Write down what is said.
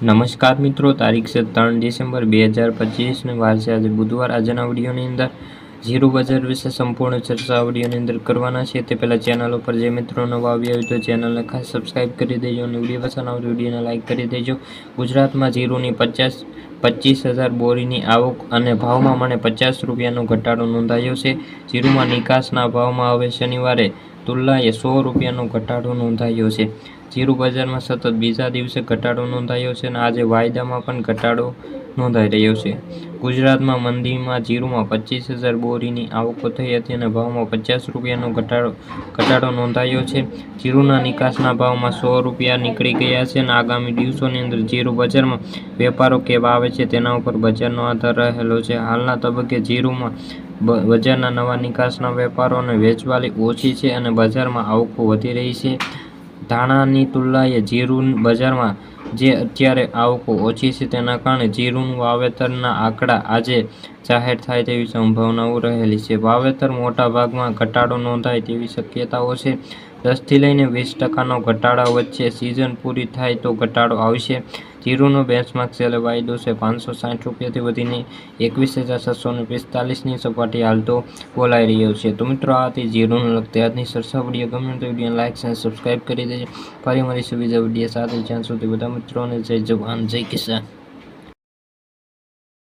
નમસ્કાર મિત્રો, તારીખ છે ત્રણ ડિસેમ્બર બે હજાર પચીસને વાર છે આજે બુધવાર. આજના વિડીયોની અંદર ઝીરો બજાર વિશે સંપૂર્ણ ચર્ચા વિડીયોની અંદર કરવાના છે તે પહેલાં ચેનલ ઉપર જે મિત્રો નવા આવ્યા હોય તો ચેનલને ખાસ સબસ્ક્રાઇબ કરી દેજો અને વીડિયો પસંદ આવતો વિડીયોને લાઇક કરી દેજો. ગુજરાતમાં ઝીરોની પચાસ, પચીસ હજાર બોરીની આવક અને ભાવમાં મને પચાસ રૂપિયાનો ઘટાડો નોંધાયો છે. ઝીરોમાં નિકાસના ભાવમાં હવે શનિવારે તુલનાએ સો રૂપિયાનો ઘટાડો નોંધાયો છે. જીરુ બજારમાં સતત બીજા દિવસે ઘટાડો નોંધાયો છે અને આજે વાયદામાં પણ ઘટાડો નોંધાઈ રહ્યો છે. ગુજરાતમાં મંદીમાં જીરુમાં પચીસ હજાર બોરીની આવકો થઈ હતી અને ભાવમાં પચાસ રૂપિયાનો ઘટાડો ઘટાડો નોંધાયો છે. જીરુના નિકાસના ભાવમાં સો રૂપિયા નીકળી ગયા છે અને આગામી દિવસોની અંદર જીરુ બજારમાં વેપારો કેવા આવે છે તેના ઉપર બજારનો આધાર રહેલો છે. હાલના તબક્કે જીરુમાં બજારના નવા નિકાસના વેપારોને વેચવાલી ઓછી છે અને બજારમાં આવકો વધી રહી છે. ધાણાની તુલનાએ જીરું બજારમાં જે અત્યારે આવકો ઓછી છે તેના કારણે જીરુનું વાવેતરના આંકડા આજે જાહેર થાય તેવી સંભાવનાઓ રહેલી છે. વાવેતર મોટા ભાગમાં ઘટાડો નોંધાય તેવી શક્યતાઓ છે. દસથી લઈને વીસ ટકાનો ઘટાડા વચ્ચે સિઝન પૂરી થાય તો ઘટાડો આવશે. જીરુનો બેન્ચમાર્ક સેલ વાયદો છે પાંચસો સાઠ રૂપિયાથી વધીને એકવીસ હજાર સાતસોને પિસ્તાલીસની સપાટી હાલ તો બોલાઈ રહ્યો છે. તો મિત્રો, આ હતી જીરુને લગતી આજની સરસા વીડિયો. ગમે તો વીડિયો લાઇક અને સબસ્ક્રાઈબ કરી દેજો. ફરી મળીશું બીજા વીડિયો સાથે. જ્યાં સુધી બધા મિત્રોને જય જવાન, જય કિસાન.